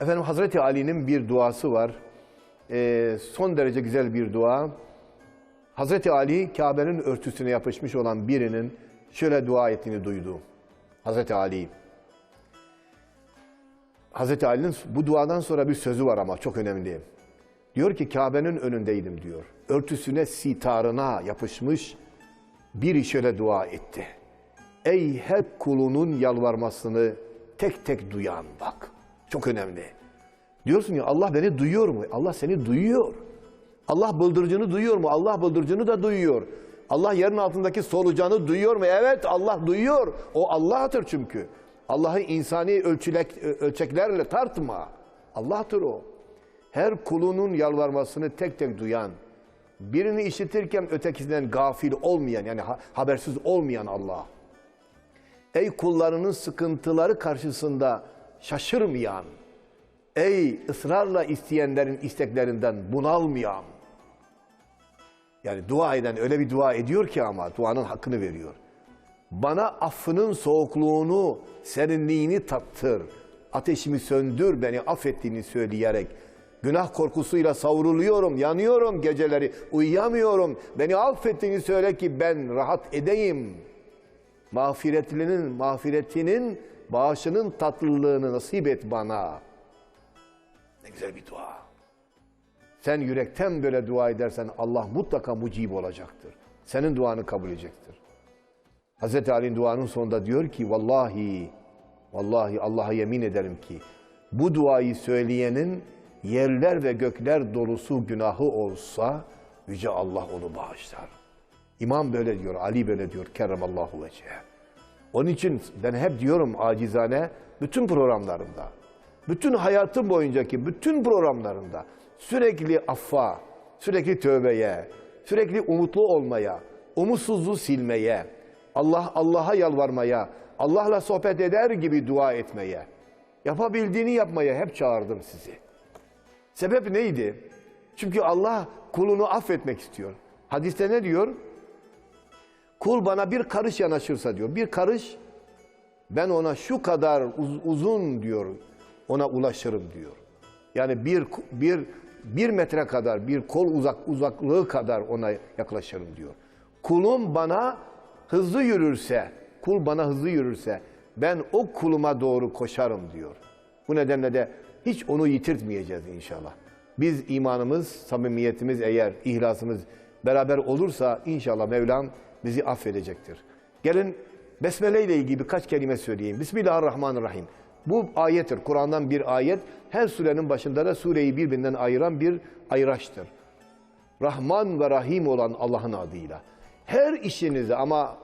Efendim Hazreti Ali'nin bir duası var. Ee, son derece güzel bir dua. Hazreti Ali Kabe'nin örtüsüne yapışmış olan birinin şöyle dua ettiğini duydu. Hazreti Ali. Hazreti Ali'nin bu duadan sonra bir sözü var ama çok önemli. Diyor ki Kabe'nin önündeydim diyor. Örtüsüne sitarına yapışmış biri şöyle dua etti. Ey hep kulunun yalvarmasını tek tek duyan bak. Çok önemli. Diyorsun ya Allah beni duyuyor mu? Allah seni duyuyor. Allah bıldırcını duyuyor mu? Allah bıldırcını da duyuyor. Allah yerin altındaki solucanı duyuyor mu? Evet Allah duyuyor. O Allah'tır çünkü. Allah'ı insani ölçülek, ölçeklerle tartma. Allah'tır o. Her kulunun yalvarmasını tek tek duyan, birini işitirken ötekisinden gafil olmayan yani ha- habersiz olmayan Allah. Ey kullarının sıkıntıları karşısında şaşırmayan, ey ısrarla isteyenlerin isteklerinden bunalmayan. Yani dua eden öyle bir dua ediyor ki ama duanın hakkını veriyor. Bana affının soğukluğunu, serinliğini tattır. Ateşimi söndür beni affettiğini söyleyerek. Günah korkusuyla savruluyorum, yanıyorum geceleri, uyuyamıyorum. Beni affettiğini söyle ki ben rahat edeyim. Mağfiretlinin, mağfiretinin, bağışının tatlılığını nasip et bana. Ne güzel bir dua. Sen yürekten böyle dua edersen Allah mutlaka mucib olacaktır. Senin duanı kabul edecektir. Hazreti Ali'nin duanın sonunda diyor ki vallahi vallahi Allah'a yemin ederim ki bu duayı söyleyenin yerler ve gökler dolusu günahı olsa yüce Allah onu bağışlar. İmam böyle diyor, Ali böyle diyor. Kerremallahu vecehe. Onun için ben hep diyorum acizane bütün programlarımda, bütün hayatım boyuncaki bütün programlarımda sürekli affa, sürekli tövbeye, sürekli umutlu olmaya, umutsuzluğu silmeye, Allah Allah'a yalvarmaya, Allah'la sohbet eder gibi dua etmeye, yapabildiğini yapmaya hep çağırdım sizi. Sebep neydi? Çünkü Allah kulunu affetmek istiyor. Hadiste ne diyor? Kul bana bir karış yanaşırsa diyor. Bir karış ben ona şu kadar uz- uzun diyor ona ulaşırım diyor. Yani bir bir bir metre kadar bir kol uzak uzaklığı kadar ona yaklaşırım diyor. Kulum bana hızlı yürürse, kul bana hızlı yürürse ben o kuluma doğru koşarım diyor. Bu nedenle de hiç onu yitirtmeyeceğiz inşallah. Biz imanımız, samimiyetimiz eğer ihlasımız beraber olursa inşallah Mevlam bizi affedecektir. Gelin Besmele ile ilgili birkaç kelime söyleyeyim. Bismillahirrahmanirrahim. Bu ayettir. Kur'an'dan bir ayet. Her surenin başında da sureyi birbirinden ayıran bir ayraçtır. Rahman ve Rahim olan Allah'ın adıyla. Her işinizi ama